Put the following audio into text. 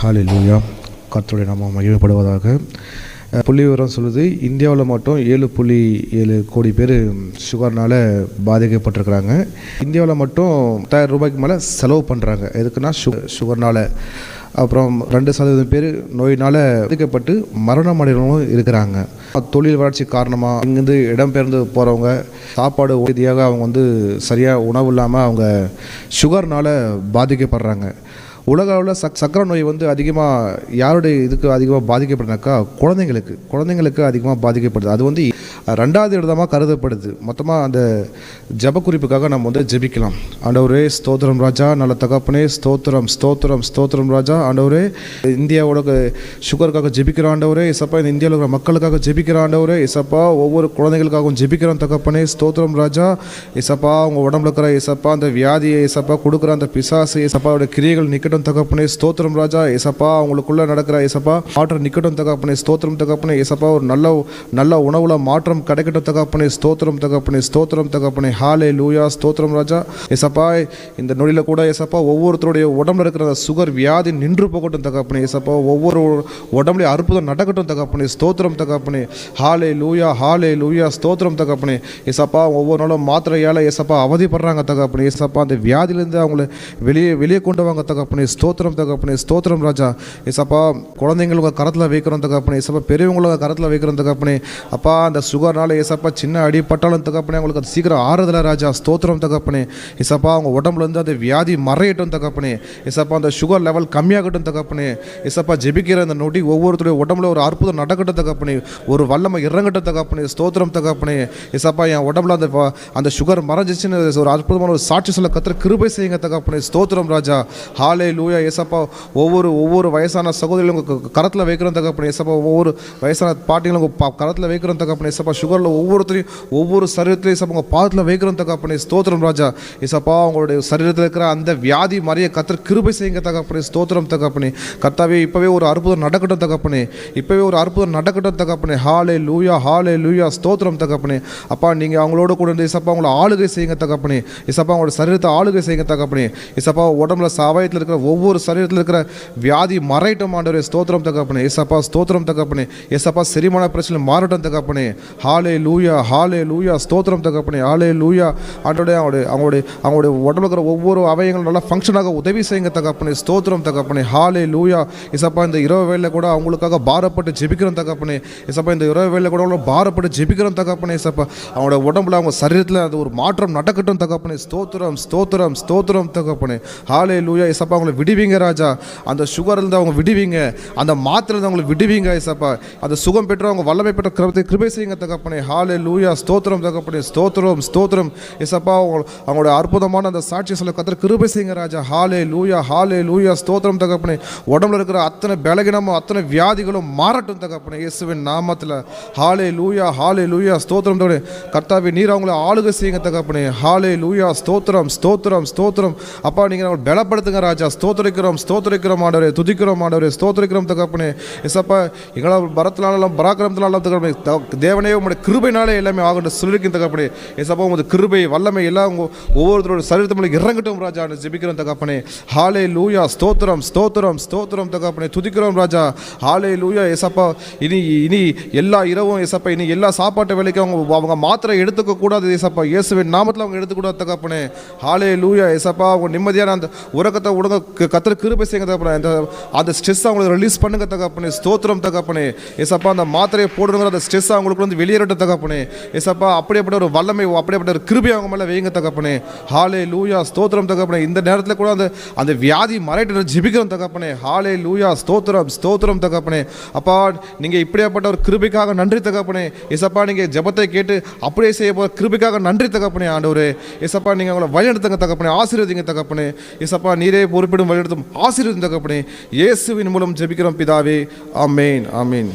ஹalleluya. கர்த்தருடைய நாமம் மகிமைப்படுவதாக. அஹ், புள்ளி விவரம் சொல்லுது இந்தியாவில் மட்டும் ஏழு புள்ளி ஏழு கோடி பேர் சுகர்னால் பாதிக்கப்பட்டிருக்கிறாங்க. இந்தியாவில் மட்டும் பத்தாயிரம் ரூபாய்க்கு மேலே செலவு பண்ணுறாங்க எதுக்குன்னா சு சுகர்னால். அப்புறம் ரெண்டு சதவீதம் பேர் நோயினால் பாதிக்கப்பட்டு மரணம் அடைகிறவங்களும் இருக்கிறாங்க. தொழில் வளர்ச்சி காரணமாக இங்கேருந்து இடம்பெயர்ந்து போகிறவங்க சாப்பாடு உறுதியாக அவங்க வந்து சரியாக உணவு இல்லாமல் அவங்க சுகர்னால் பாதிக்கப்படுறாங்க. உலக அளவில் சக் சக்கரை நோய் வந்து அதிகமாக யாருடைய இதுக்கு அதிகமாக பாதிக்கப்படுனாக்கா குழந்தைங்களுக்கு குழந்தைங்களுக்கு அதிகமாக பாதிக்கப்படுது. அது வந்து ரெண்டாவது இடமாக கருதப்படுது. மொத்தமாக அந்த ஜப குறிப்புக்காக நம்ம வந்து ஜெபிக்கலாம். ஆண்டவரே ஸ்தோத்திரம் ராஜா நல்ல தகப்பனே ஸ்தோத்திரம் ஸ்தோத்திரம் ஸ்தோத்திரம் ராஜா ஆண்டவரே. இந்தியாவோட சுகருக்காக ஜெபிக்கிற ஆண்டவரே இசப்பா இந்த இந்தியாவில் இருக்கிற மக்களுக்காக ஜெபிக்கிற ஆண்டவரே இசப்பா ஒவ்வொரு குழந்தைகளுக்காகவும் ஜெபிக்கிறான் தகப்பனே ஸ்தோத்திரம் ராஜா. இசப்பா உங்கள் உடம்புல இருக்கிற இசப்பா அந்த வியாதியை இசப்பா கொடுக்குற அந்த பிசாசு இசப்பாவோட கிரியைகள் நிக்கட்டும் தகப்பனே ஸ்தோத்திரம் ராஜா. இசப்பா அவங்களுக்குள்ளே நடக்கிற இசப்பா மாற்றம் நிக்கட்டும் தகப்பனே ஸ்தோத்திரம் தகப்பனே. இசப்பா ஒரு நல்ல நல்ல உணவுல மாற்றம் கிடைக்கட்டும் தகப்பனே ஸ்தோத்திரம் தகப்பனே ஸ்தோத்திரம் தகப்பனே. ஹாலே லூயா ஸ்தோத்திரம் ராஜா. இசப்பா இந்த நொடியில் கூட இசப்பா ஒவ்வொருத்தருடைய உடம்புல இருக்கிற சுகர் வியாதி நின்று போகட்டும் தகப்பனே. இசப்பா ஒவ்வொரு உடம்புலையும் அற்புதம் நடக்கட்டும் தகப்பனே. ஸ்தோத்திரம் தகப்பனே. ஹாலே லூயா ஹாலே லூயா ஸ்தோத்திரம் தகப்பனே. இசப்பா ஒவ்வொரு நாளும் மாத்திரையால் ஏசப்பா அவதிப்படுறாங்க தகப்பனே. ஏசப்பா அந்த வியாதியிலேருந்து அவங்கள வெளியே வெளியே கொண்டு வாங்க தகப்பனே. ஸ்தோத்திரம் தகப்பனே. ஸ்தோத்திரம் ராஜா. ஏசப்பா குழந்தைங்களுக்கு கரத்தில் வைக்கிறோம் தகப்பனே. இசப்பா பெரியவங்களுக்கு கரத்தில் வைக்கிறோம் தகப்பனே. அப்பா அந்த சுகர்னால ஏசப்பா சின்ன அடி பட்டாலும் தகப்பனே அவங்களுக்கு அது சீக்கிரம் ஆறுதல ராஜா ஸ்தோத்திரம் தகப்பனே. இசப்பா அவங்க உடம்புல இருந்து அந்த வியாதி மறையட்டும் தகப்பனே. இசப்பா அந்த சுகர் லெவல் கம்மியாகட்டும் தகப்பனே. இசப்பா ஜெபிக்கிற அந்த நொடி ஒவ்வொருத்தருடைய உடம்புல ஒரு அற்புதம் நடக்கட்டும் தகப்பனே. ஒரு வல்லமை இறங்கட்டும் தகப்பனே. ஸ்தோத்திரம் தகப்பனே. இசப்பா என் உடம்புல அந்த அந்த சுகர் மறைஞ்சிச்சுன்னு ஒரு அற்புதமான ஒரு சாட்சி சொல்ல கத்திர கிருபை செய்யுங்க தகப்பனே. ஸ்தோத்திரம் ராஜா. ஹாலே லூயா ஏசப்பா ஒவ்வொரு ஒவ்வொரு வயசான சகோதரிகளும் கரத்தில் வைக்கிறோம் தகப்பனே. ஏசப்பா ஒவ்வொரு வயசான பாட்டிகளும் கரத்தில் வைக்கிறோம் தகப்பனே. ஏசப்பா சுகரில் ஒவ்வொருத்தரையும் ஒவ்வொரு சரீரத்திலையும் ஏசப்பா உங்கள் பாதத்தில் வைக்கிறோம் தகப்பனே ஸ்தோத்திரம் ராஜா. ஏசப்பா உங்களுடைய சரீரத்தில் இருக்கிற அந்த வியாதி மறைய கத்திர கிருபை செய்யுங்க தகப்பனே ஸ்தோத்திரம் தகப்பனே. கர்த்தாவே இப்போவே ஒரு அற்புதம் நடக்கட்டும் தகப்பனே. இப்போவே ஒரு அற்புதம் நடக்கட்டும் தகப்பனே. ஹாலே லூயா ஹாலே லூயா ஸ்தோத்திரம் தகப்பனே. அப்பா நீங்கள் அவங்களோட கூட இருந்து இசப்பா உங்களை ஆளுகை செய்யுங்க தகப்பனே. இசப்பா அவங்களோட சரீரத்தை ஆளுகை செய்யுங்க தகப்பனே. இசப்பா உடம்புல சவாயத்தில் இருக்கிற ஒவ்வொரு சரீரத்தில் இருக்கிற வியாதி மறையட்டும் ஆண்டவரே ஸ்தோத்திரம் தகப்பனே. இசப்பா ஸ்தோத்திரம் தகப்பனே. இசப்பா செரிமான பிரச்சனை மாறட்டும் தகப்பனே. ஹாலே லூயா ஹாலே லூயா ஸ்தோத்திரம் தகப்பனே ஹாலே லூயா ஆண்டோடைய அவங்களுடைய அவங்களுடைய அவங்களுடைய உடம்புல இருக்கிற ஒவ்வொரு அவயங்களும் நல்லா ஃபங்க்ஷனாக உதவி செய்யுங்க தகப்பனே. ஸ்தோத்திரம் தகப்பனே ஹாலே லூயா இசப்பா இந்த இரவு வேலையில் கூட அவங்களுக்காக பாரப்பட்டு ஜெபிக்கிறோம் தகப்பனே. இசப்பா இந்த இரவு வேலையில் கூட அவங்கள பாரப்பட்டு ஜெபிக்கிறோம் தகப்பனே இசப்பா. அவங்களோட உடம்புல அவங்க சரீரத்தில் அது ஒரு மாற்றம் நடக்கட்டும் தகப்பனே. ஸ்தோத்திரம் ஸ்தோத்திரம் ஸ்தோத்திரம் தகப்பனே. ஹாலே லூயா இசப்பா அவங்களை விடுவீங்க ராஜா. அந்த சுகர்லேருந்து அவங்க விடுவீங்க. அந்த மாத்திரை அவங்களை விடுவீங்க இசப்பா. அந்த சுகம் பெற்று அவங்க வல்லமை பெற்ற கிருபை செய்யுங்க தகப்பனே ஹாலே லூயா ஸ்தோத்திரம் தகப்பனே ஸ்தோத்திரம் ஸ்தோத்திரம். இசப்பா அவங்களோட அற்புதமான அந்த சாட்சி சொல்ல கத்திர கிருபை செய்யுங்க ராஜா. ஹாலே லூயா ஹாலே லூயா ஸ்தோத்திரம் தகப்பனே உடம்புல இருக்கிற அத்தனை பலகினமும் அத்தனை வியாதிகளும் மாறட்டும் தகப்பனே இயேசுவின் நாமத்தில். ஹாலே லூயா ஹாலே லூயா ஸ்தோத்திரம் தகப்பனே கர்த்தாவி நீர் அவங்கள ஆளுகை செய்யுங்க தகப்பனே ஹாலே லூயா ஸ்தோத்திரம் ஸ்தோத்திரம் ஸ்தோத்திரம். அப்பா நீங்கள் அவங்களை பலப்படுத்துங்க ராஜா. ஸ்தோத்திரிக்கிறோம் ஸ்தோத்திரிக்கிறோம் ஆண்டவரே. துதிக்கிறோம் ஆண்டவரே. ஸ்தோத்திரிக்கிறோம் தகப்பனே இசப்பா எங்களால் பரத்தினாலும் பராக்கிரமத்தினாலும் தகப்பனே தேவனே உங்களுடைய கிருபைனாலே எல்லாமே ஆகட்டும் சொல்லிருக்கேன் தகப்பனே இசப்பா உமது கிருபை வல்லமை எல்லாம் உங்க ஒவ்வொருத்தரோட சரீரத்தில் இறங்கட்டும் ராஜா ஜெபிக்கிறோம் தகப்பனே ஹாலே லூயா ஸ்தோத்திரம் ஸ்தோத்திரம் ஸ்தோத்திரம் தகப்பனே துதிக்கிறோம் ராஜா. ஹாலே லூயா எசப்பா இனி இனி எல்லா இரவும் எசப்பா இனி எல்லா சாப்பாட்டு வேலைக்கும் அவங்க அவங்க மாத்திரை எடுத்துக்க கூடாது ஏசப்பா இயேசுவின் நாமத்தில் அவங்க எடுத்துக்கூடாது தகப்பனே ஹாலே லூயா எசப்பா அவங்க நிம்மதியான அந்த உறக்கத்தை உடங்க கத்திர கிருபை செய்யுங்க தகப்பனே அந்த அந்த ஸ்ட்ரெஸ் அவங்களுக்கு ரிலீஸ் பண்ணுங்க தகப்பனே ஸ்தோத்திரம் தகப்பனே எசப்பா அந்த மாத்திரையை போடணுங்கிற அந்த ஸ்ட்ரெஸ் அவங்களுக்கு வந்து வெளியே வெளியேறட்ட தகப்பனே. ஏசப்பா அப்படியேப்பட்ட ஒரு வல்லமை அப்படியேப்பட்ட ஒரு கிருபை அவங்க மேலே வைங்க தகப்பனே. ஹாலே லூயா ஸ்தோத்திரம் தகப்பனே. இந்த நேரத்தில் கூட அந்த அந்த வியாதி மறைட்டு ஜிபிக்கிறோம் தகப்பனே. ஹாலே லூயா ஸ்தோத்திரம் ஸ்தோத்திரம் தகப்பனே. அப்பா நீங்கள் இப்படியாப்பட்ட ஒரு கிருபிக்காக நன்றி தகப்பனே. ஏசப்பா நீங்கள் ஜெபத்தை கேட்டு அப்படியே செய்ய போகிற கிருபிக்காக நன்றி தகப்பனே ஆண்டவரே. ஏசப்பா நீங்கள் அவங்கள வழிநடத்துங்க தகப்பனே. ஆசீர்வதிங்க தகப்பனே. ஏசப்பா நீரே பொறுப்பிடும் வழிநடத்தும் ஆசீர்வதிங்க தகப்பனே. இயேசுவின் மூலம் ஜெபிக்கிறோம் பிதாவே. ஆமேன் ஆமேன்.